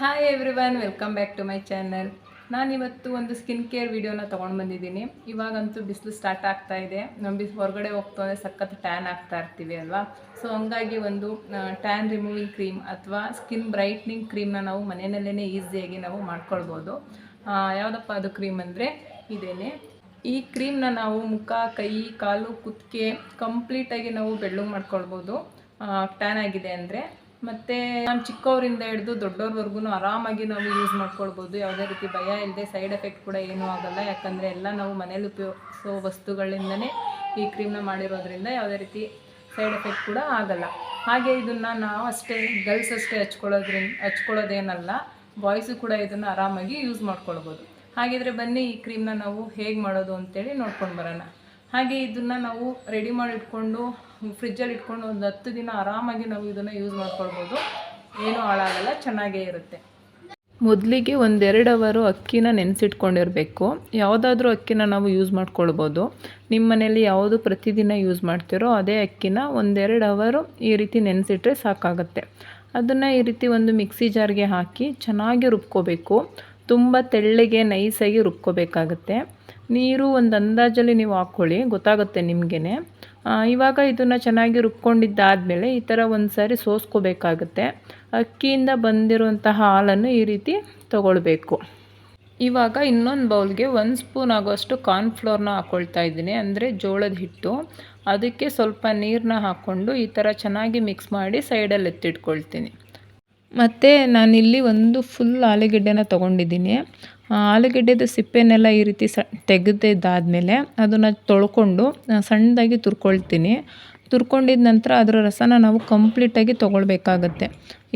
Hi everyone welcome back to my channel ನಾನಿವತ್ತು ಒಂದು skin care ವಿಡಿಯೋನ ತೊಗೊಂಡು ಬಂದಿದ್ದೀನಿ. ಇವಾಗಂತೂ ಬಿಸಿಲು ಸ್ಟಾರ್ಟ್ ಆಗ್ತಾ ಇದೆ. ನಮ್ಮ ಬಿಸಿ ಹೊರಗಡೆ ಹೋಗ್ತಾ ಅಂದರೆ ಸಖತ್ ಟ್ಯಾನ್ ಆಗ್ತಾ ಇರ್ತೀವಿ ಅಲ್ವಾ? ಸೊ ಹಂಗಾಗಿ ಒಂದು ಟ್ಯಾನ್ ರಿಮೂವಿಂಗ್ ಕ್ರೀಮ್ ಅಥವಾ ಸ್ಕಿನ್ ಬ್ರೈಟ್ನಿಂಗ್ ಕ್ರೀಮ್ನ ನಾವು ಮನೆಯಲ್ಲೇ ಈಸಿಯಾಗಿ ನಾವು ಮಾಡ್ಕೊಳ್ಬೋದು. ಯಾವುದಪ್ಪ ಅದು ಕ್ರೀಮ್ ಅಂದರೆ? ಇದೇನೆ. ಈ ಕ್ರೀಮ್ನ ನಾವು ಮುಖ, ಕೈ, ಕಾಲು, ಕುತ್ತಿಗೆ ಕಂಪ್ಲೀಟಾಗಿ ನಾವು ಬೆಳ್ಳಗೆ ಮಾಡ್ಕೊಳ್ಬೋದು. ಟ್ಯಾನ್ ಆಗಿದೆ ಅಂದರೆ ಮತ್ತು ನಾನು ಚಿಕ್ಕವರಿಂದ ಹಿಡಿದು ದೊಡ್ಡವ್ರವರೆಗೂ ಆರಾಮಾಗಿ ನಾವು ಯೂಸ್ ಮಾಡ್ಕೊಳ್ಬೋದು. ಯಾವುದೇ ರೀತಿ ಭಯ ಇಲ್ಲದೆ ಸೈಡ್ ಎಫೆಕ್ಟ್ ಕೂಡ ಏನೂ ಆಗಲ್ಲ. ಯಾಕಂದರೆ ಎಲ್ಲ ನಾವು ಮನೇಲಿ ಉಪಯೋಗಿಸೋ ವಸ್ತುಗಳಿಂದನೇ ಈ ಕ್ರೀಮ್ನ ಮಾಡಿರೋದ್ರಿಂದ ಯಾವುದೇ ರೀತಿ ಸೈಡ್ ಎಫೆಕ್ಟ್ ಕೂಡ ಆಗಲ್ಲ. ಹಾಗೆ ಇದನ್ನು ನಾವು ಅಷ್ಟೇ ಗರ್ಲ್ಸ್ ಅಷ್ಟೇ ಹಚ್ಕೊಳ್ಳೋದ್ರಿಂದ ಹಚ್ಕೊಳ್ಳೋದೇನಲ್ಲ ಬಾಯ್ಸು ಕೂಡ ಇದನ್ನು ಆರಾಮಾಗಿ ಯೂಸ್ ಮಾಡ್ಕೊಳ್ಬೋದು. ಹಾಗಿದ್ರೆ ಬನ್ನಿ ಈ ಕ್ರೀಮ್ನ ನಾವು ಹೇಗೆ ಮಾಡೋದು ಅಂತೇಳಿ ನೋಡ್ಕೊಂಡು ಬರೋಣ. ಹಾಗೆ ಇದನ್ನು ನಾವು ರೆಡಿ ಮಾಡಿ ಇಟ್ಕೊಂಡು ಫ್ರಿಜ್ಜಲ್ಲಿ ಇಟ್ಕೊಂಡು ಒಂದು ಹತ್ತು ದಿನ ಆರಾಮಾಗಿ ನಾವು ಇದನ್ನು ಯೂಸ್ ಮಾಡ್ಕೊಳ್ಬೋದು. ಏನೂ ಹಾಳಾಗಲ್ಲ, ಚೆನ್ನಾಗೇ ಇರುತ್ತೆ. ಮೊದಲಿಗೆ ಒಂದೆರಡು ಅವರು ಅಕ್ಕಿನ ನೆನೆಸಿಟ್ಕೊಂಡಿರಬೇಕು. ಯಾವುದಾದ್ರೂ ಅಕ್ಕಿನ ನಾವು ಯೂಸ್ ಮಾಡ್ಕೊಳ್ಬೋದು. ನಿಮ್ಮ ಮನೇಲಿ ಯಾವುದು ಪ್ರತಿದಿನ ಯೂಸ್ ಮಾಡ್ತೀರೋ ಅದೇ ಅಕ್ಕಿನ ಒಂದೆರಡು ಅವರು ಈ ರೀತಿ ನೆನೆಸಿಟ್ರೆ ಸಾಕಾಗುತ್ತೆ. ಅದನ್ನು ಈ ರೀತಿ ಒಂದು ಮಿಕ್ಸಿ ಜಾರ್ಗೆ ಹಾಕಿ ಚೆನ್ನಾಗಿ ರುಬ್ಕೋಬೇಕು. ತುಂಬ ತೆಳ್ಳಗೆ ನೈಸಾಗಿ ರುಬ್ಕೋಬೇಕಾಗತ್ತೆ. ನೀರು ಒಂದು ಅಂದಾಜಲ್ಲಿ ನೀವು ಹಾಕ್ಕೊಳ್ಳಿ ಗೊತ್ತಾಗುತ್ತೆ ನಿಮಗೇ ಇವಾಗ ಇದನ್ನು ಚೆನ್ನಾಗಿ ರುಬ್ಕೊಂಡಿದ್ದಾದಮೇಲೆ ಈ ಥರ ಒಂದು ಸಾರಿ ಸೋಸ್ಕೋಬೇಕಾಗುತ್ತೆ. ಅಕ್ಕಿಯಿಂದ ಬಂದಿರುವಂತಹ ಹಾಲನ್ನು ಈ ರೀತಿ ತಗೊಳ್ಬೇಕು. ಇವಾಗ ಇನ್ನೊಂದು ಬೌಲ್ಗೆ ಒಂದು ಸ್ಪೂನ್ ಆಗೋಷ್ಟು ಕಾರ್ನ್ಫ್ಲೋರ್ನ ಹಾಕ್ಕೊಳ್ತಾ ಇದ್ದೀನಿ. ಅಂದರೆ ಜೋಳದ ಹಿಟ್ಟು. ಅದಕ್ಕೆ ಸ್ವಲ್ಪ ನೀರನ್ನ ಹಾಕ್ಕೊಂಡು ಈ ಥರ ಚೆನ್ನಾಗಿ ಮಿಕ್ಸ್ ಮಾಡಿ ಸೈಡಲ್ಲಿ ಎತ್ತಿಟ್ಕೊಳ್ತೀನಿ. ಮತ್ತು ನಾನಿಲ್ಲಿ ಒಂದು ಫುಲ್ ಆಲೂಗೆಡ್ಡೆನ ತೊಗೊಂಡಿದ್ದೀನಿ. ಆಲೂಗೆಡ್ಡೆದು ಸಿಪ್ಪೆನೆಲ್ಲ ಈ ರೀತಿ ಸ, ತೆಗೆದಿದ್ದಾದಮೇಲೆ ಅದನ್ನು ತೊಳ್ಕೊಂಡು ಸಣ್ಣದಾಗಿ ತುರ್ಕೊಳ್ತೀನಿ. ತುರ್ಕೊಂಡಿದ ನಂತರ ಅದರ ರಸನ ನಾವು ಕಂಪ್ಲೀಟಾಗಿ ತೊಗೊಳ್ಬೇಕಾಗತ್ತೆ.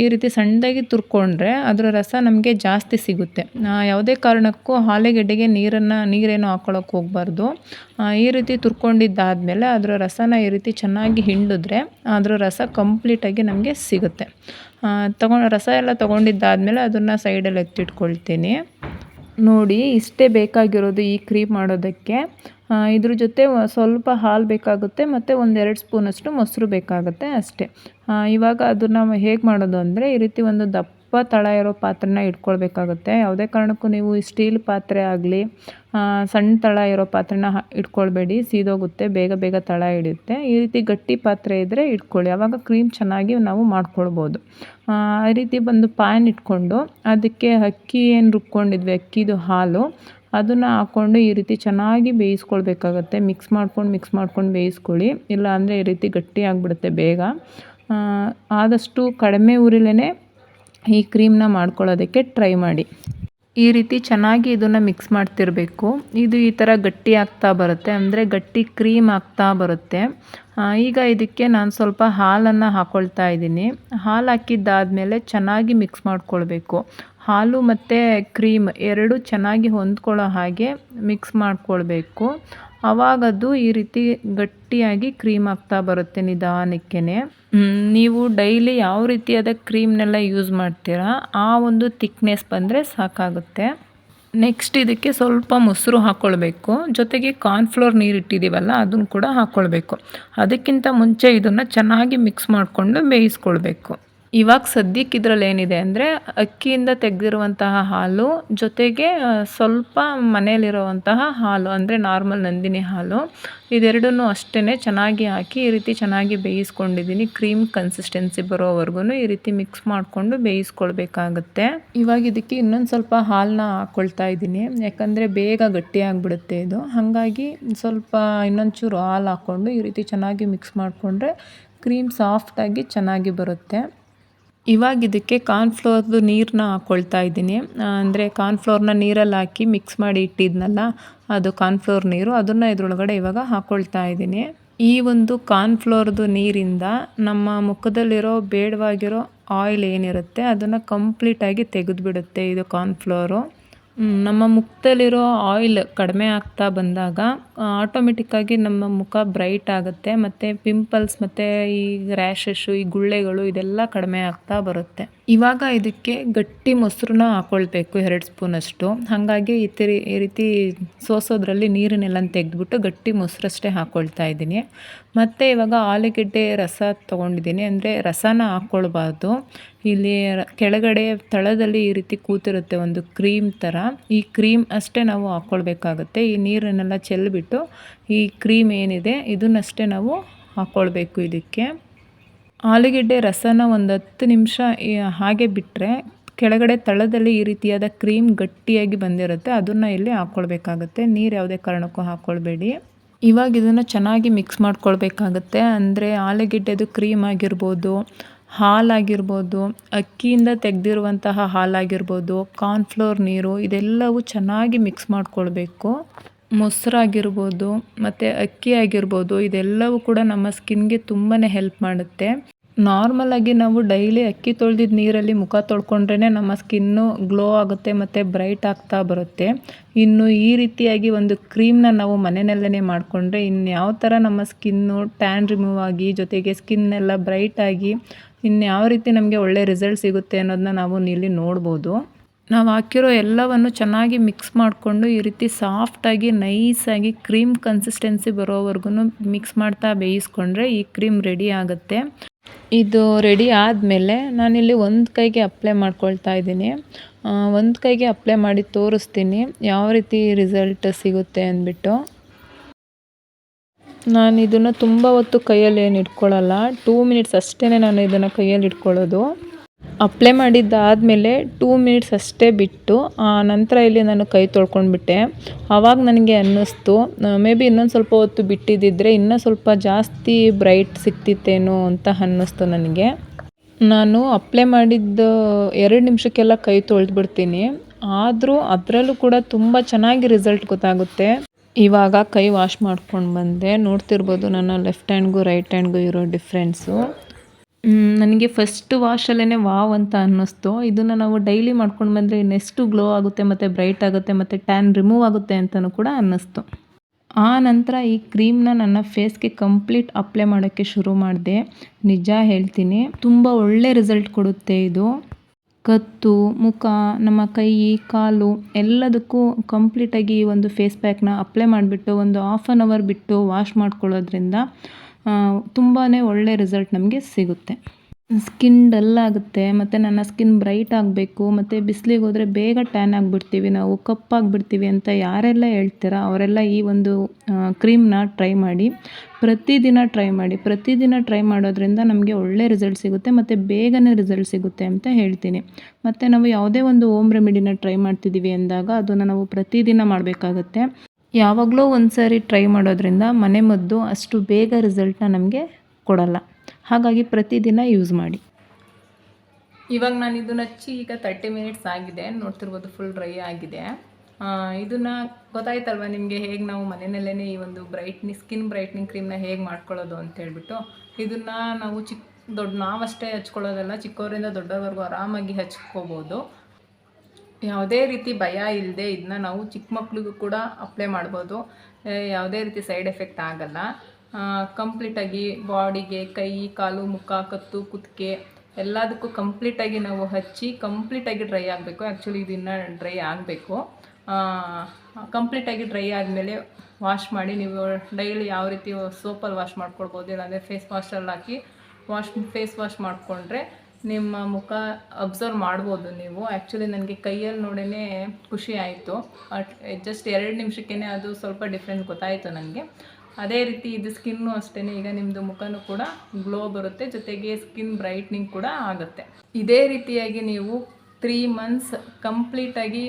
ಈ ರೀತಿ ಸಣ್ಣದಾಗಿ ತುರ್ಕೊಂಡ್ರೆ ಅದರ ರಸ ನಮಗೆ ಜಾಸ್ತಿ ಸಿಗುತ್ತೆ. ಯಾವುದೇ ಕಾರಣಕ್ಕೂ ಆಲೂಗೆಡ್ಡೆಗೆ ನೀರನ್ನು, ನೀರೇನು ಹಾಕ್ಕೊಳಕ್ಕೆ ಹೋಗಬಾರ್ದು. ಈ ರೀತಿ ತುರ್ಕೊಂಡಿದ್ದಾದಮೇಲೆ ಅದರ ರಸನ ಈ ರೀತಿ ಚೆನ್ನಾಗಿ ಹಿಂಡಿದ್ರೆ ಅದರ ರಸ ಕಂಪ್ಲೀಟಾಗಿ ನಮಗೆ ಸಿಗುತ್ತೆ. ತಗೊಂಡು ರಸ ಎಲ್ಲ ತೊಗೊಂಡಿದ್ದಾದಮೇಲೆ ಅದನ್ನು ಸೈಡಲ್ಲಿ ಎತ್ತಿಟ್ಕೊಳ್ತೀನಿ. ನೋಡಿ ಇಷ್ಟೇ ಬೇಕಾಗಿರೋದು ಈ ಕ್ರೀಮ್ ಮಾಡೋದಕ್ಕೆ. ಇದ್ರ ಜೊತೆ ಸ್ವಲ್ಪ ಹಾಲು ಬೇಕಾಗುತ್ತೆ ಮತ್ತು ಒಂದೆರಡು ಸ್ಪೂನಷ್ಟು ಮೊಸರು ಬೇಕಾಗುತ್ತೆ ಅಷ್ಟೇ. ಇವಾಗ ಅದನ್ನು ಹೇಗೆ ಮಾಡೋದು ಅಂದರೆ ಈ ರೀತಿ ಒಂದು ದಪ್ಪ ತಳ ಇರೋ ಪಾತ್ರೆನ ಇಟ್ಕೊಳ್ಬೇಕಾಗುತ್ತೆ. ಯಾವುದೇ ಕಾರಣಕ್ಕೂ ನೀವು ಸ್ಟೀಲ್ ಪಾತ್ರೆ ಆಗಲಿ ಸಣ್ಣ ತಳ ಇರೋ ಪಾತ್ರೆನ ಇಟ್ಕೊಳ್ಬೇಡಿ. ಸೀದೋಗುತ್ತೆ, ಬೇಗ ಬೇಗ ತಳ ಹಿಡಿಯುತ್ತೆ. ಈ ರೀತಿ ಗಟ್ಟಿ ಪಾತ್ರೆ ಇದ್ದರೆ ಇಟ್ಕೊಳ್ಳಿ. ಆವಾಗ ಕ್ರೀಮ್ ಚೆನ್ನಾಗಿ ನಾವು ಮಾಡ್ಕೊಳ್ಬೋದು. ಆ ರೀತಿ ಬಂದು ಪ್ಯಾನ್ ಇಟ್ಕೊಂಡು ಅದಕ್ಕೆ ಅಕ್ಕಿ ಏನು ರುಬ್ಕೊಂಡಿದ್ವಿ, ಅಕ್ಕಿದು ಹಾಲು, ಅದನ್ನು ಹಾಕ್ಕೊಂಡು ಈ ರೀತಿ ಚೆನ್ನಾಗಿ ಬೇಯಿಸ್ಕೊಳ್ಬೇಕಾಗತ್ತೆ. ಮಿಕ್ಸ್ ಮಾಡ್ಕೊಂಡು ಮಿಕ್ಸ್ ಮಾಡ್ಕೊಂಡು ಬೇಯಿಸ್ಕೊಳ್ಳಿ. ಇಲ್ಲ ಅಂದರೆ ಈ ರೀತಿ ಗಟ್ಟಿ ಆಗಿಬಿಡುತ್ತೆ ಬೇಗ. ಆದಷ್ಟು ಕಡಿಮೆ ಉರಿಲೇ ಈ ಕ್ರೀಮ್ನ ಮಾಡ್ಕೊಳ್ಳೋದಕ್ಕೆ ಟ್ರೈ ಮಾಡಿ. ಈ ರೀತಿ ಚೆನ್ನಾಗಿ ಇದನ್ನು ಮಿಕ್ಸ್ ಮಾಡ್ತಿರಬೇಕು. ಇದು ಈ ಥರ ಗಟ್ಟಿ ಆಗ್ತಾ ಬರುತ್ತೆ, ಅಂದರೆ ಗಟ್ಟಿ ಕ್ರೀಮ್ ಆಗ್ತಾ ಬರುತ್ತೆ. ಈಗ ಇದಕ್ಕೆ ನಾನು ಸ್ವಲ್ಪ ಹಾಲನ್ನು ಹಾಕ್ಕೊಳ್ತಾ ಇದ್ದೀನಿ. ಹಾಲು ಹಾಕಿದ್ದಾದಮೇಲೆ ಚೆನ್ನಾಗಿ ಮಿಕ್ಸ್ ಮಾಡ್ಕೊಳ್ಬೇಕು. ಹಾಲು ಮತ್ತು ಕ್ರೀಮ್ ಎರಡು ಚೆನ್ನಾಗಿ ಹೊಂದ್ಕೊಳ್ಳೋ ಹಾಗೆ ಮಿಕ್ಸ್ ಮಾಡ್ಕೊಳ್ಬೇಕು. ಆವಾಗದು ಈ ರೀತಿ ಗಟ್ಟಿಯಾಗಿ ಕ್ರೀಮ್ ಆಗ್ತಾ ಬರುತ್ತೆ ನಿಧಾನಕ್ಕೇ ನೀವು ಡೈಲಿ ಯಾವ ರೀತಿಯಾದ ಕ್ರೀಮ್ನೆಲ್ಲ ಯೂಸ್ ಮಾಡ್ತೀರಾ, ಆ ಒಂದು ತಿಕ್ನೆಸ್ ಬಂದರೆ ಸಾಕಾಗುತ್ತೆ. ನೆಕ್ಸ್ಟ್ ಇದಕ್ಕೆ ಸ್ವಲ್ಪ ಮೊಸರು ಹಾಕ್ಕೊಳ್ಬೇಕು ಜೊತೆಗೆ ಕಾರ್ನ್ಫ್ಲೋರ್ ನೀರು ಇಟ್ಟಿದ್ದೀವಲ್ಲ ಅದನ್ನು ಕೂಡ ಹಾಕ್ಕೊಳ್ಬೇಕು ಅದಕ್ಕಿಂತ ಮುಂಚೆ ಇದನ್ನು ಚೆನ್ನಾಗಿ ಮಿಕ್ಸ್ ಮಾಡಿಕೊಂಡು ಬೇಯಿಸ್ಕೊಳ್ಬೇಕು. ಇವಾಗ ಸದ್ಯಕ್ಕೆ ಇದರಲ್ಲಿ ಏನಿದೆ ಅಂದರೆ ಅಕ್ಕಿಯಿಂದ ತೆಗೆದಿರುವಂತಹ ಹಾಲು ಜೊತೆಗೆ ಸ್ವಲ್ಪ ಮನೆಯಲ್ಲಿರುವಂತಹ ಹಾಲು, ಅಂದರೆ ನಾರ್ಮಲ್ ನಂದಿನಿ ಹಾಲು, ಇದೆರಡನ್ನೂ ಅಷ್ಟೇ ಚೆನ್ನಾಗಿ ಹಾಕಿ, ಈ ರೀತಿ ಚೆನ್ನಾಗಿ ಬೇಯಿಸ್ಕೊಂಡಿದ್ದೀನಿ. ಕ್ರೀಮ್ ಕನ್ಸಿಸ್ಟೆನ್ಸಿ ಬರೋವರೆಗೂ ಈ ರೀತಿ ಮಿಕ್ಸ್ ಮಾಡಿಕೊಂಡು ಬೇಯಿಸ್ಕೊಳ್ಬೇಕಾಗುತ್ತೆ. ಇವಾಗ ಇದಕ್ಕೆ ಇನ್ನೊಂದು ಸ್ವಲ್ಪ ಹಾಲನ್ನ ಹಾಕ್ಕೊಳ್ತಾ ಇದ್ದೀನಿ. ಯಾಕಂದರೆ ಬೇಗ ಗಟ್ಟಿ ಆಗಿಬಿಡುತ್ತೆ ಇದು. ಹಾಗಾಗಿ ಸ್ವಲ್ಪ ಇನ್ನೊಂಚೂರು ಹಾಲು ಹಾಕ್ಕೊಂಡು ಈ ರೀತಿ ಚೆನ್ನಾಗಿ ಮಿಕ್ಸ್ ಮಾಡಿಕೊಂಡ್ರೆ ಕ್ರೀಮ್ ಸಾಫ್ಟಾಗಿ ಚೆನ್ನಾಗಿ ಬರುತ್ತೆ. ಇವಾಗ ಇದಕ್ಕೆ ಕಾರ್ನ್ಫ್ಲೋರ್ದು ನೀರನ್ನ ಹಾಕ್ಕೊಳ್ತಾ ಇದ್ದೀನಿ. ಅಂದರೆ ಕಾರ್ನ್ಫ್ಲೋರ್ನ ನೀರಲ್ಲಿ ಹಾಕಿ ಮಿಕ್ಸ್ ಮಾಡಿ ಇಟ್ಟಿದ್ನಲ್ಲ ಅದು ಕಾರ್ನ್ಫ್ಲೋರ್ ನೀರು ಅದನ್ನು ಇದ್ರೊಳಗಡೆ ಇವಾಗ ಹಾಕ್ಕೊಳ್ತಾ ಇದ್ದೀನಿ. ಈ ಒಂದು ಕಾರ್ನ್ಫ್ಲೋರ್ದು ನೀರಿಂದ ನಮ್ಮ ಮುಖದಲ್ಲಿರೋ ಬೇಡವಾಗಿರೋ ಆಯಿಲ್ ಏನಿರುತ್ತೆ ಅದನ್ನು ಕಂಪ್ಲೀಟಾಗಿ ತೆಗೆದುಬಿಡುತ್ತೆ ಇದು ಕಾರ್ನ್ಫ್ಲೋರು ಮ್, ನಮ್ಮ ಮುಖದಲ್ಲಿರೋ ಆಯಿಲ್ ಕಡಿಮೆ ಆಗ್ತಾ ಬಂದಾಗ ಆಟೋಮೆಟಿಕ್ಕಾಗಿ ನಮ್ಮ ಮುಖ ಬ್ರೈಟ್ ಆಗುತ್ತೆ, ಮತ್ತು ಪಿಂಪಲ್ಸ್ ಮತ್ತು ಈ ರ್ಯಾಷಸ್ಸು ಈ ಗುಳ್ಳೆಗಳು ಇದೆಲ್ಲ ಕಡಿಮೆ ಆಗ್ತಾ ಬರುತ್ತೆ. ಇವಾಗ ಇದಕ್ಕೆ ಗಟ್ಟಿ ಮೊಸರನ್ನ ಹಾಕ್ಕೊಳ್ಬೇಕು ಎರಡು ಸ್ಪೂನಷ್ಟು. ಹಾಗಾಗಿ ಈ ತಿರಿ, ಈ ರೀತಿ ಸೋಸೋದ್ರಲ್ಲಿ ನೀರನ್ನೆಲ್ಲ ತೆಗೆದ್ಬಿಟ್ಟು ಗಟ್ಟಿ ಮೊಸರಷ್ಟೇ ಹಾಕ್ಕೊಳ್ತಾ ಇದ್ದೀನಿ. ಮತ್ತು ಇವಾಗ ಆಲೂಗೆಡ್ಡೆ ರಸ ತೊಗೊಂಡಿದ್ದೀನಿ. ಅಂದರೆ ರಸನ ಹಾಕ್ಕೊಳ್ಬಾರ್ದು ಇಲ್ಲಿ ಕೆಳಗಡೆ ತಳದಲ್ಲಿ ಈ ರೀತಿ ಕೂತಿರುತ್ತೆ ಒಂದು ಕ್ರೀಮ್ ಥರ. ಈ ಕ್ರೀಮ್ ಅಷ್ಟೇ ನಾವು ಹಾಕ್ಕೊಳ್ಬೇಕಾಗತ್ತೆ ಈ ನೀರನ್ನೆಲ್ಲ ಚೆಲ್ಬಿಟ್ಟು ಈ ಕ್ರೀಮ್ ಏನಿದೆ, ಇದನ್ನಷ್ಟೇ ನಾವು ಹಾಕ್ಕೊಳ್ಬೇಕು ಇದಕ್ಕೆ. ಆಲೂಗೆಡ್ಡೆ ರಸನ ಒಂದು ಹತ್ತು ನಿಮಿಷ ಹಾಗೆ ಬಿಟ್ಟರೆ ಕೆಳಗಡೆ ತಳದಲ್ಲಿ ಈ ರೀತಿಯಾದ ಕ್ರೀಮ್ ಗಟ್ಟಿಯಾಗಿ ಬಂದಿರುತ್ತೆ. ಅದನ್ನು ಇಲ್ಲಿ ಹಾಕ್ಕೊಳ್ಬೇಕಾಗುತ್ತೆ ನೀರು ಯಾವುದೇ ಕಾರಣಕ್ಕೂ ಹಾಕ್ಕೊಳ್ಬೇಡಿ ಇವಾಗ ಇದನ್ನು ಚೆನ್ನಾಗಿ ಮಿಕ್ಸ್ ಮಾಡ್ಕೊಳ್ಬೇಕಾಗತ್ತೆ. ಅಂದರೆ ಆಲೂಗೆಡ್ಡೆದು ಕ್ರೀಮ್ ಆಗಿರ್ಬೋದು, ಹಾಲಾಗಿರ್ಬೋದು, ಅಕ್ಕಿಯಿಂದ ತೆಗೆದಿರುವಂತಹ ಹಾಲಾಗಿರ್ಬೋದು, ಕಾರ್ನ್ಫ್ಲೋರ್ ನೀರು, ಇದೆಲ್ಲವೂ ಚೆನ್ನಾಗಿ ಮಿಕ್ಸ್ ಮಾಡ್ಕೊಳ್ಬೇಕು. ಮೊಸರಾಗಿರ್ಬೋದು, ಮತ್ತು ಅಕ್ಕಿ ಆಗಿರ್ಬೋದು, ಇದೆಲ್ಲವೂ ಕೂಡ ನಮ್ಮ ಸ್ಕಿನ್ಗೆ ತುಂಬಾ ಹೆಲ್ಪ್ ಮಾಡುತ್ತೆ. ನಾರ್ಮಲಾಗಿ ನಾವು ಡೈಲಿ ಅಕ್ಕಿ ತೊಳೆದಿದ್ದ ನೀರಲ್ಲಿ ಮುಖ ತೊಳ್ಕೊಂಡ್ರೇ ನಮ್ಮ ಸ್ಕಿನ್ನು ಗ್ಲೋ ಆಗುತ್ತೆ ಮತ್ತು ಬ್ರೈಟ್ ಆಗ್ತಾ ಬರುತ್ತೆ. ಇನ್ನು ಈ ರೀತಿಯಾಗಿ ಒಂದು ಕ್ರೀಮ್ನ ನಾವು ಮನೆಯಲ್ಲೇ ಮಾಡಿಕೊಂಡ್ರೆ ಇನ್ಯಾವ ಥರ ನಮ್ಮ ಸ್ಕಿನ್ನು ಟ್ಯಾನ್ ರಿಮೂವ್ ಆಗಿ ಜೊತೆಗೆ ಸ್ಕಿನ್ನೆಲ್ಲ ಬ್ರೈಟಾಗಿ ಇನ್ಯಾವ ರೀತಿ ನಮಗೆ ಒಳ್ಳೆ ರಿಸಲ್ಟ್ ಸಿಗುತ್ತೆ ಅನ್ನೋದನ್ನ ನಾವು ಇಲ್ಲಿ ನೋಡ್ಬೋದು. ನಾವು ಹಾಕಿರೋ ಎಲ್ಲವನ್ನು ಚೆನ್ನಾಗಿ ಮಿಕ್ಸ್ ಮಾಡಿಕೊಂಡು ಈ ರೀತಿ ಸಾಫ್ಟಾಗಿ ನೈಸಾಗಿ ಕ್ರೀಮ್ ಕನ್ಸಿಸ್ಟೆನ್ಸಿ ಬರೋವರೆಗೂ ಮಿಕ್ಸ್ ಮಾಡ್ತಾ ಬೇಯಿಸ್ಕೊಂಡ್ರೆ ಈ ಕ್ರೀಮ್ ರೆಡಿ ಆಗುತ್ತೆ. ಇದು ರೆಡಿ ಆದಮೇಲೆ ನಾನಿಲ್ಲಿ ಒಂದು ಕೈಗೆ ಅಪ್ಲೈ ಮಾಡ್ಕೊಳ್ತಾ ಇದ್ದೀನಿ. ಒಂದು ಕೈಗೆ ಅಪ್ಲೈ ಮಾಡಿ ತೋರಿಸ್ತೀನಿ ಯಾವ ರೀತಿ ರಿಸಲ್ಟ್ ಸಿಗುತ್ತೆ ಅಂದ್ಬಿಟ್ಟು. ನಾನು ಇದನ್ನು ತುಂಬ ಹೊತ್ತು ಕೈಯಲ್ಲಿ ಏನು ಇಟ್ಕೊಳ್ಳಲ್ಲ ಟೂ ಮಿನಿಟ್ಸ್ ಅಷ್ಟೇ ನಾನು ಇದನ್ನು ಕೈಯಲ್ಲಿ ಇಟ್ಕೊಳ್ಳೋದು. ಅಪ್ಲೈ ಮಾಡಿದ್ದಾದಮೇಲೆ ಟೂ ಮಿನಿಟ್ಸ್ ಅಷ್ಟೇ ಬಿಟ್ಟು, ಆ ನಂತರ ಇಲ್ಲಿ ನಾನು ಕೈ ತೊಳ್ಕೊಂಡ್ಬಿಟ್ಟೆ. ಆವಾಗ ನನಗೆ ಅನ್ನಿಸ್ತು ಮೇ ಬಿ ಇನ್ನೊಂದು ಸ್ವಲ್ಪ ಹೊತ್ತು ಬಿಟ್ಟಿದ್ದಿದ್ರೆ ಇನ್ನೂ ಸ್ವಲ್ಪ ಜಾಸ್ತಿ ಬ್ರೈಟ್ ಸಿಕ್ತಿತ್ತೇನೋ ಅಂತ ಅನ್ನಿಸ್ತು ನನಗೆ. ನಾನು ಅಪ್ಲೈ ಮಾಡಿದ್ದು ಎರಡು ನಿಮಿಷಕ್ಕೆಲ್ಲ ಕೈ ತೊಳೆದ್ಬಿಡ್ತೀನಿ. ಆದರೂ ಅದರಲ್ಲೂ ಕೂಡ ತುಂಬ ಚೆನ್ನಾಗಿ ರಿಸಲ್ಟ್ ಗೊತ್ತಾಗುತ್ತೆ. ಇವಾಗ ಕೈ ವಾಶ್ ಮಾಡ್ಕೊಂಡು ಬಂದೆ. ನೋಡ್ತಿರ್ಬೋದು ನನ್ನ ಲೆಫ್ಟ್ ಹ್ಯಾಂಡ್ಗೂ ರೈಟ್ ಹ್ಯಾಂಡ್ಗೂ ಇರೋ ಡಿಫ್ರೆನ್ಸು. ನನಗೆ ಫಸ್ಟ್ ವಾಶಲ್ಲೇ ವಾವ್ ಅಂತ ಅನ್ನಿಸ್ತು. ಇದನ್ನು ನಾವು ಡೈಲಿ ಮಾಡ್ಕೊಂಡು ಬಂದರೆ ಇನ್ನೆಷ್ಟು ಗ್ಲೋ ಆಗುತ್ತೆ ಮತ್ತು ಬ್ರೈಟ್ ಆಗುತ್ತೆ ಮತ್ತು ಟ್ಯಾನ್ ರಿಮೂವ್ ಆಗುತ್ತೆ ಅಂತಲೂ ಕೂಡ ಅನ್ನಿಸ್ತು. ಆ ನಂತರ ಈ ಕ್ರೀಮ್ನ ನನ್ನ ಫೇಸ್ಗೆ ಕಂಪ್ಲೀಟ್ ಅಪ್ಲೈ ಮಾಡೋಕ್ಕೆ ಶುರು ಮಾಡಿದೆ. ನಿಜ ಹೇಳ್ತೀನಿ, ತುಂಬ ಒಳ್ಳೆ ರಿಸಲ್ಟ್ ಕೊಡುತ್ತೆ ಇದು. ಕತ್ತು, ಮುಖ, ನಮ್ಮ ಕೈ, ಕಾಲು ಎಲ್ಲದಕ್ಕೂ ಕಂಪ್ಲೀಟಾಗಿ ಈ ಒಂದು ಫೇಸ್ ಪ್ಯಾಕ್ನ ಅಪ್ಲೈ ಮಾಡಿಬಿಟ್ಟು ಒಂದು ಹಾಫ್ ಆನ್ ಅವರ್ ಬಿಟ್ಟು ವಾಶ್ ಮಾಡ್ಕೊಳ್ಳೋದ್ರಿಂದ ತುಂಬಾ ಒಳ್ಳೆ ರಿಸಲ್ಟ್ ನಮಗೆ ಸಿಗುತ್ತೆ. ಸ್ಕಿನ್ ಡಲ್ ಆಗುತ್ತೆ, ಮತ್ತು ನನ್ನ ಸ್ಕಿನ್ ಬ್ರೈಟ್ ಆಗಬೇಕು, ಮತ್ತು ಬಿಸಿಲಿಗೆ ಹೋದರೆ ಬೇಗ ಟ್ಯಾನ್ ಆಗಿಬಿಡ್ತೀವಿ, ನಾವು ಕಪ್ಪಾಗಿಬಿಡ್ತೀವಿ ಅಂತ ಯಾರೆಲ್ಲ ಹೇಳ್ತೀರಾ, ಅವರೆಲ್ಲ ಈ ಒಂದು ಕ್ರೀಮ್ನ ಟ್ರೈ ಮಾಡಿ, ಪ್ರತಿದಿನ ಟ್ರೈ ಮಾಡಿ, ಪ್ರತಿದಿನ ಟ್ರೈ ಮಾಡೋದ್ರಿಂದ ನಮಗೆ ಒಳ್ಳೆ ರಿಸಲ್ಟ್ ಸಿಗುತ್ತೆ, ಮತ್ತು ಬೇಗನೆ ರಿಸಲ್ಟ್ ಸಿಗುತ್ತೆ ಅಂತ ಹೇಳ್ತೀನಿ. ಮತ್ತು ನಾವು ಯಾವುದೇ ಒಂದು ಓಮ್ ರೆಮಿಡಿನ ಟ್ರೈ ಮಾಡ್ತಿದ್ದೀವಿ ಅಂದಾಗ, ಅದನ್ನು ನಾವು ಪ್ರತಿದಿನ ಮಾಡಬೇಕಾಗತ್ತೆ. ಯಾವಾಗಲೂ ಒಂದು ಸಾರಿ ಟ್ರೈ ಮಾಡೋದ್ರಿಂದ ಮನೆ ಮದ್ದು ಅಷ್ಟು ಬೇಗ ರಿಸಲ್ಟ್ನ ನಮಗೆ ಕೊಡಲ್ಲ. ಹಾಗಾಗಿ ಪ್ರತಿದಿನ ಯೂಸ್ ಮಾಡಿ. ಇವಾಗ ನಾನು ಇದನ್ನ ಹಚ್ಚಿ ಈಗ ತರ್ಟಿ ಮಿನಿಟ್ಸ್ ಆಗಿದೆ. ನೋಡ್ತಿರ್ಬೋದು ಫುಲ್ ಡ್ರೈ ಆಗಿದೆ. ಇದನ್ನು ಗೊತ್ತಾಯ್ತಲ್ವ ನಿಮಗೆ ಹೇಗೆ ನಾವು ಮನೆಯಲ್ಲೇ ಈ ಒಂದು ಬ್ರೈಟ್ನಿ ಸ್ಕಿನ್ ಬ್ರೈಟ್ನಿಂಗ್ ಕ್ರೀಮ್ನ ಹೇಗೆ ಮಾಡ್ಕೊಳ್ಳೋದು ಅಂತ ಹೇಳ್ಬಿಟ್ಟು. ಇದನ್ನು ನಾವು ಚಿಕ್ಕ ದೊಡ್ಡ ನಾವಷ್ಟೇ ಹಚ್ಕೊಳ್ಳೋದಲ್ಲ ಚಿಕ್ಕವರಿಂದ ದೊಡ್ಡವರೆಗೂ ಆರಾಮಾಗಿ ಹಚ್ಕೋಬೋದು. ಯಾವುದೇ ರೀತಿ ಭಯ ಇಲ್ಲದೆ ಇದನ್ನ ನಾವು ಚಿಕ್ಕ ಮಕ್ಕಳಿಗೂ ಕೂಡ ಅಪ್ಲೈ ಮಾಡ್ಬೋದು. ಯಾವುದೇ ರೀತಿ ಸೈಡ್ ಎಫೆಕ್ಟ್ ಆಗಲ್ಲ. ಕಂಪ್ಲೀಟಾಗಿ ಬಾಡಿಗೆ ಕೈ, ಕಾಲು, ಮುಖ, ಕತ್ತು, ಕುತ್ತಿಗೆ ಎಲ್ಲದಕ್ಕೂ ಕಂಪ್ಲೀಟಾಗಿ ನಾವು ಹಚ್ಚಿ ಕಂಪ್ಲೀಟಾಗಿ ಡ್ರೈ ಆಗಬೇಕು. ಆ್ಯಕ್ಚುಲಿ ಇದನ್ನು ಡ್ರೈ ಆಗಬೇಕು. ಕಂಪ್ಲೀಟಾಗಿ ಡ್ರೈ ಆದಮೇಲೆ ವಾಶ್ ಮಾಡಿ ನೀವು ಡೈಲಿ ಯಾವ ರೀತಿ ಸೋಪಲ್ಲಿ ವಾಶ್ ಮಾಡ್ಕೊಳ್ಬೋದು, ಇಲ್ಲಾಂದರೆ ಫೇಸ್ ವಾಶಲ್ಲಿ ಹಾಕಿ ವಾಶ್ ಫೇಸ್ ವಾಶ್ ಮಾಡಿಕೊಂಡ್ರೆ ನಿಮ್ಮ ಮುಖ ಅಬ್ಸರ್ವ್ ಮಾಡ್ಬೋದು ನೀವು. ಆ್ಯಕ್ಚುಲಿ ನನಗೆ ಕೈಯಲ್ಲಿ ನೋಡೇ ಖುಷಿ ಆಯಿತು. ಜಸ್ಟ್ ಎರಡು ನಿಮಿಷಕ್ಕೇ ಅದು ಸ್ವಲ್ಪ ಡಿಫ್ರೆನ್ಸ್ ಗೊತ್ತಾಯಿತು ನನಗೆ. ಅದೇ ರೀತಿ ಇದು ಸ್ಕಿನ್ನು ಅಷ್ಟೇ ಈಗ ನಿಮ್ಮದು ಮುಖನೂ ಕೂಡ ಗ್ಲೋ ಬರುತ್ತೆ, ಜೊತೆಗೆ ಸ್ಕಿನ್ ಬ್ರೈಟ್ನಿಂಗ್ ಕೂಡ ಆಗುತ್ತೆ. ಇದೇ ರೀತಿಯಾಗಿ ನೀವು ತ್ರೀ ಮಂತ್ಸ್ ಕಂಪ್ಲೀಟಾಗಿ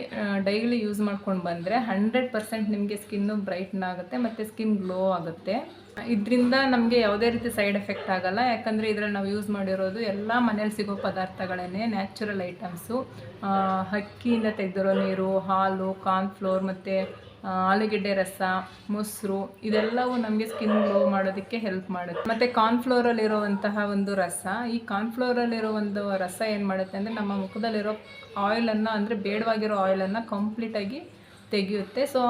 ಡೈಲಿ ಯೂಸ್ ಮಾಡ್ಕೊಂಡು ಬಂದರೆ ಹಂಡ್ರೆಡ್ ಪರ್ಸೆಂಟ್ ನಿಮಗೆ ಸ್ಕಿನ್ನು ಬ್ರೈಟ್ನ ಆಗುತ್ತೆ ಮತ್ತು ಸ್ಕಿನ್ ಗ್ಲೋ ಆಗುತ್ತೆ. ಇದರಿಂದ ನಮಗೆ ಯಾವುದೇ ರೀತಿ ಸೈಡ್ ಎಫೆಕ್ಟ್ ಆಗಲ್ಲ. ಯಾಕಂದರೆ ಇದರಲ್ಲಿ ನಾವು ಯೂಸ್ ಮಾಡಿರೋದು ಎಲ್ಲ ಮನೇಲಿ ಸಿಗೋ ಪದಾರ್ಥಗಳನ್ನೇ ನ್ಯಾಚುರಲ್ ಐಟಮ್ಸು ಹಕ್ಕಿಯಿಂದ ತೆಗೆದಿರೋ ನೀರು, ಹಾಲು ಕಾರ್ನ್ಫ್ಲೋರ್ ಮತ್ತು ಆಲೂಗೆಡ್ಡೆ ರಸ, ಮೊಸರು, ಇದೆಲ್ಲವೂ ನಮಗೆ ಸ್ಕಿನ್ ಗ್ಲೋ ಮಾಡೋದಕ್ಕೆ ಹೆಲ್ಪ್ ಮಾಡುತ್ತೆ. ಮತ್ತು ಕಾರ್ನ್ಫ್ಲೋರಲ್ಲಿರುವಂತಹ ಒಂದು ರಸ, ಈ ಕಾರ್ನ್ಫ್ಲೋರಲ್ಲಿರೋ ಒಂದು ರಸ ಏನು ಮಾಡುತ್ತೆ ಅಂದರೆ ನಮ್ಮ ಮುಖದಲ್ಲಿರೋ ಆಯಿಲನ್ನು ಅಂದರೆ ಬೇಡವಾಗಿರೋ ಆಯಿಲನ್ನು ಕಂಪ್ಲೀಟಾಗಿ ತೆಗೆಯುತ್ತೆ. ಸೊ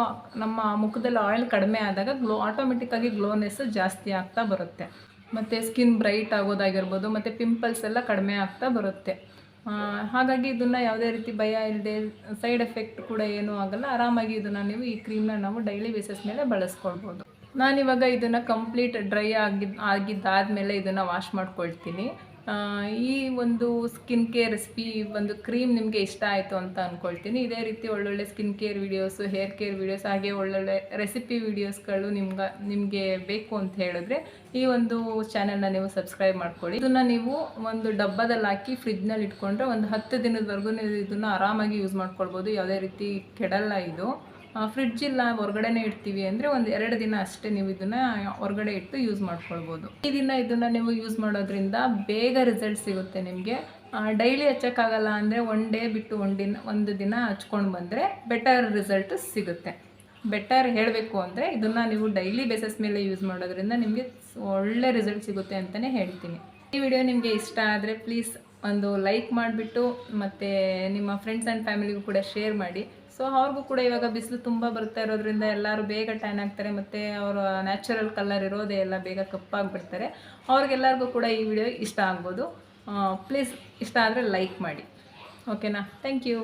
ನಮ್ಮ ಮುಖದಲ್ಲಿ ಆಯಿಲ್ ಕಡಿಮೆ ಆದಾಗ ಗ್ಲೋ ಆಟೋಮೆಟಿಕ್ಕಾಗಿ ಗ್ಲೋನೆಸ್ ಜಾಸ್ತಿ ಆಗ್ತಾ ಬರುತ್ತೆ. ಮತ್ತು ಸ್ಕಿನ್ ಬ್ರೈಟ್ ಆಗೋದಾಗಿರ್ಬೋದು, ಮತ್ತು ಪಿಂಪಲ್ಸ್ ಎಲ್ಲ ಕಡಿಮೆ ಆಗ್ತಾ ಬರುತ್ತೆ. ಹಾಗಾಗಿ ಇದನ್ನು ಯಾವುದೇ ರೀತಿ ಭಯ ಇಲ್ಲದೆ ಸೈಡ್ ಎಫೆಕ್ಟ್ ಕೂಡ ಏನೂ ಆಗಲ್ಲ. ಆರಾಮಾಗಿ ಇದನ್ನು ನೀವು ಈ ಕ್ರೀಮ್ನ ನಾವು ಡೈಲಿ ಬೇಸಿಸ್ ಮೇಲೆ ಬಳಸ್ಕೊಳ್ಬೋದು. ನಾನಿವಾಗ ಇದನ್ನು ಕಂಪ್ಲೀಟ್ ಡ್ರೈ ಆಗಿದ್ದು ಆಗಿದ್ದಾದಮೇಲೆ ಇದನ್ನು ವಾಶ್ ಮಾಡ್ಕೊಳ್ತೀನಿ. ಈ ಒಂದು ಸ್ಕಿನ್ ಕೇರ್ ರೆಸಿಪಿ ಒಂದು ಕ್ರೀಮ್ ನಿಮಗೆ ಇಷ್ಟ ಆಯಿತು ಅಂತ ಅಂದ್ಕೊಳ್ತೀನಿ ಇದೇ ರೀತಿ ಒಳ್ಳೊಳ್ಳೆ skin care videos hair care videos ಹಾಗೆ ಒಳ್ಳೊಳ್ಳೆ ರೆಸಿಪಿ ವೀಡಿಯೋಸ್ಗಳು ನಿಮ್ಗೆ, ನಿಮಗೆ ಬೇಕು ಅಂತ ಹೇಳಿದ್ರೆ ಈ ಒಂದು ಚಾನೆಲ್ನ ನೀವು ಸಬ್ಸ್ಕ್ರೈಬ್ ಮಾಡ್ಕೊಳ್ಳಿ. ಇದನ್ನು ನೀವು ಒಂದು ಡಬ್ಬದಲ್ಲಿ ಹಾಕಿ ಫ್ರಿಜ್ನಲ್ಲಿ ಇಟ್ಕೊಂಡ್ರೆ ಒಂದು ಹತ್ತು ದಿನದವರೆಗೂ ನೀವು ಇದನ್ನು ಆರಾಮಾಗಿ ಯೂಸ್ ಮಾಡ್ಕೊಳ್ಬೋದು. ಯಾವುದೇ ರೀತಿ ಕೆಡಲ್ಲ ಇದು. ಫ್ರಿಡ್ಜ್ ಇಲ್ಲ, ಹೊರಗಡೆನೇ ಇಡ್ತೀವಿ ಅಂದರೆ ಒಂದು ಎರಡು ದಿನ ಅಷ್ಟೇ ನೀವು ಇದನ್ನು ಹೊರಗಡೆ ಇಟ್ಟು ಯೂಸ್ ಮಾಡ್ಕೊಳ್ಬೋದು. ಈ ದಿನ ಇದನ್ನು ನೀವು ಯೂಸ್ ಮಾಡೋದ್ರಿಂದ ಬೇಗ ರಿಸಲ್ಟ್ ಸಿಗುತ್ತೆ ನಿಮಗೆ. ಡೈಲಿ ಹಚ್ಚೋಕ್ಕಾಗಲ್ಲ ಅಂದರೆ ಒನ್ ಡೇ ಬಿಟ್ಟು ಒನ್ ದಿನ, ಒಂದು ದಿನ ಹಚ್ಕೊಂಡು ಬಂದರೆ ಬೆಟರ್ ರಿಸಲ್ಟ್ ಸಿಗುತ್ತೆ. ಬೆಟರ್ ಹೇಳಬೇಕು ಅಂದರೆ ಇದನ್ನು ನೀವು ಡೈಲಿ ಬೇಸಸ್ ಮೇಲೆ ಯೂಸ್ ಮಾಡೋದ್ರಿಂದ ನಿಮಗೆ ಒಳ್ಳೆ ರಿಸಲ್ಟ್ ಸಿಗುತ್ತೆ ಅಂತಲೇ ಹೇಳ್ತೀನಿ. ಈ ವಿಡಿಯೋ ನಿಮಗೆ ಇಷ್ಟ ಆದರೆ ಪ್ಲೀಸ್ ಒಂದು ಲೈಕ್ ಮಾಡಿಬಿಟ್ಟು ಮತ್ತು ನಿಮ್ಮ ಫ್ರೆಂಡ್ಸ್ ಆ್ಯಂಡ್ ಫ್ಯಾಮಿಲಿಗೂ ಕೂಡ ಶೇರ್ ಮಾಡಿ. ಸೊ ಅವ್ರಿಗೂ ಕೂಡ ಇವಾಗ ಬಿಸಿಲು ತುಂಬ ಬರ್ತಾ ಇರೋದ್ರಿಂದ ಎಲ್ಲರೂ ಬೇಗ ಟ್ಯಾನ್ ಆಗ್ತಾರೆ ಮತ್ತು ಅವರು ನ್ಯಾಚುರಲ್ ಕಲರ್ ಇರೋದೇ ಎಲ್ಲ ಬೇಗ ಕಪ್ಪಾಗಿಬಿಡ್ತಾರೆ. ಅವ್ರಿಗೆಲ್ಲರಿಗೂ ಕೂಡ ಈ ವಿಡಿಯೋ ಇಷ್ಟ ಆಗ್ಬೋದು. ಪ್ಲೀಸ್ ಇಷ್ಟ ಆದರೆ ಲೈಕ್ ಮಾಡಿ. ಓಕೆನಾ ಥ್ಯಾಂಕ್ ಯು